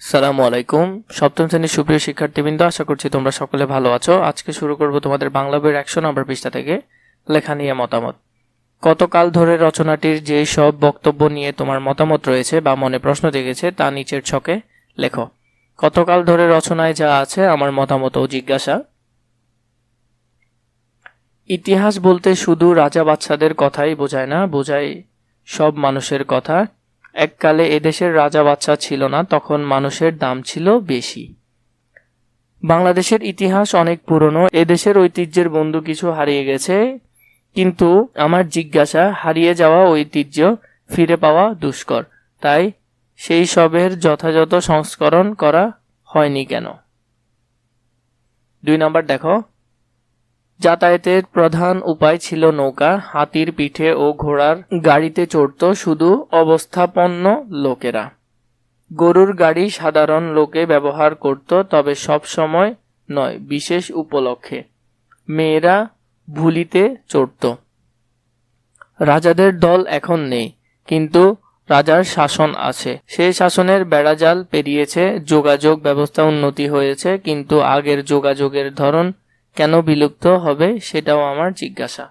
সালামু আলাইকুম। সপ্তম শ্রেণির সুপ্রিয় শিক্ষার্থীবৃন্দ, আশা করছি তোমরা সকলে ভালো আছো। আজকে শুরু করব তোমাদের বাংলা বইয়ের একশো নম্বর পৃষ্ঠা থেকে, লেখা নিয়ে মতামত। কতকাল ধরে রচনাটির যে সব বক্তব্য নিয়ে তোমার মতামত রয়েছে বা মনে প্রশ্ন জেগেছে, তা নিচের ছকে লেখো। কতকাল ধরে রচনায় যা আছে, আমার মতামত ও জিজ্ঞাসা। ইতিহাস বলতে শুধু রাজা বাচ্চাদের কথাই বোঝায় না, বোঝায় সব মানুষের কথা। এককালে এদেশের রাজা বাচ্চা ছিল না, তখন মানুষের দাম ছিল বেশি। বাংলাদেশের ইতিহাস অনেক পুরনো এদেশের ঐতিহ্যের বন্ধু কিছু হারিয়ে গেছে, কিন্তু আমার জিজ্ঞাসা, হারিয়ে যাওয়া ঐতিহ্য ফিরে পাওয়া দুষ্কর। তাই সেই সবের যথাযথ সংস্করণ করা হয়নি কেন? দুই নাম্বার দেখো। যাতায়াতের প্রধান উপায় ছিল নৌকা, হাতির পিঠে ও ঘোড়ার গাড়িতে চড়ত শুধু অবস্থাপন্ন লোকেরা। গরুর গাড়ি সাধারণ লোকে ব্যবহার করত, তবে সব সময় নয়, বিশেষ উপলক্ষে। মেয়েরা ভুলিতে চড়ত। রাজাদের দল এখন নেই, কিন্তু রাজার শাসন আছে। সেই শাসনের বেড়াজাল পেরিয়েছে, যোগাযোগ ব্যবস্থা উন্নতি হয়েছে, কিন্তু আগের যোগাযোগের ধরন কেন বিলুপ্ত হবে সেটাও আমার জিজ্ঞাসা।